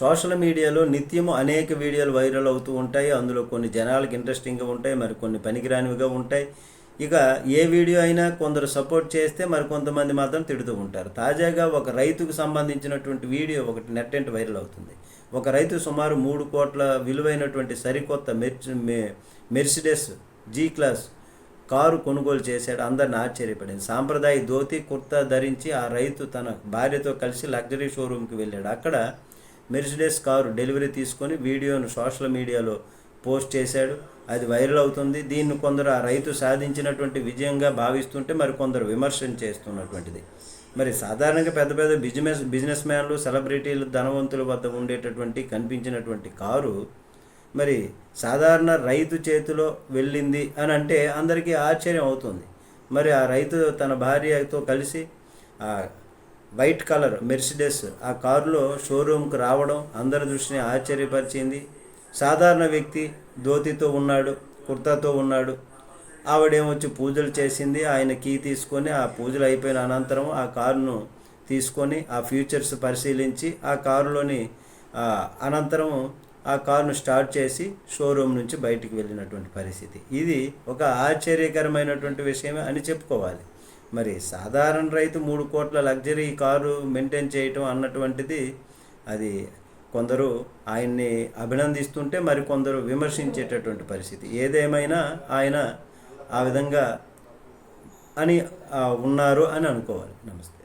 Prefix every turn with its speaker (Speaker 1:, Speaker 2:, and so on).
Speaker 1: Social మీడియాలో నిత్యము అనేక వీడియోలు వైరల్ అవుతూ ఉంటాయి. అందులో కొన్ని జనాలకు ఇంట్రెస్టింగ్గా ఉంటాయి మరి కొన్ని పనికిరానివిగా ఉంటాయి. ఇక ఏ వీడియో అయినా కొందరు సపోర్ట్ చేస్తే మరి కొంతమంది మాత్రం తిడుతూ ఉంటారు. తాజాగా ఒక రైతుకు సంబంధించినటువంటి వీడియో ఒకటి నెట్టెంట్ వైరల్ అవుతుంది. ఒక రైతు సుమారు మూడు కోట్ల విలువైనటువంటి సరికొత్త మెర్చి మె- మెర్సిడెస్ జీ క్లాస్ కారు కొనుగోలు చేశాడు. అందరిని ఆశ్చర్యపడింది. సాంప్రదాయ ధోతి కుర్తా ధరించి ఆ రైతు తన భార్యతో కలిసి లగ్జరీ షోరూమ్కి వెళ్ళాడు. అక్కడ మెర్సిడెస్ కారు డెలివరీ తీసుకొని వీడియోను సోషల్ మీడియాలో పోస్ట్ చేశాడు. అది వైరల్ అవుతుంది. దీన్ని కొందరు ఆ రైతు సాధించినటువంటి విజయంగా భావిస్తుంటే మరి కొందరు విమర్శన చేస్తున్నటువంటిది. మరి సాధారణంగా పెద్ద పెద్ద బిజినెస్ బిజినెస్ మ్యాన్లు సెలబ్రిటీలు ధనవంతుల వద్ద ఉండేటటువంటి కనిపించినటువంటి కారు మరి సాధారణ రైతు చేతిలో వెళ్ళింది అని అంటే అందరికీ ఆశ్చర్యం అవుతుంది. మరి ఆ రైతు తన భార్యతో కలిసి ఆ వైట్ కలర్ మెర్సిడెస్ ఆ కారులో షోరూమ్కి రావడం అందరి దృష్టిని ఆశ్చర్యపరిచింది. సాధారణ వ్యక్తి ధోతితో ఉన్నాడు కుర్తాతో ఉన్నాడు. ఆవిడేమొచ్చి పూజలు చేసింది? ఆయన కీ తీసుకొని ఆ పూజలు అయిపోయిన అనంతరం ఆ కారును తీసుకొని ఆ ఫ్యూచర్స్ పరిశీలించి ఆ కారులోని అనంతరం ఆ కారును స్టార్ట్ చేసి షోరూమ్ నుంచి బయటికి వెళ్ళినటువంటి పరిస్థితి. ఇది ఒక ఆశ్చర్యకరమైనటువంటి విషయమే అని చెప్పుకోవాలి. మరి సాధారణ రైతు మూడు కోట్ల లగ్జరీ కారు మెయింటైన్ చేయటం అన్నటువంటిది అది కొందరు ఆయన్ని అభినందిస్తుంటే మరి కొందరు విమర్శించేటటువంటి పరిస్థితి. ఏదేమైనా ఆయన ఆ విధంగా అని ఉన్నారు అని అనుకోవాలి. నమస్తే.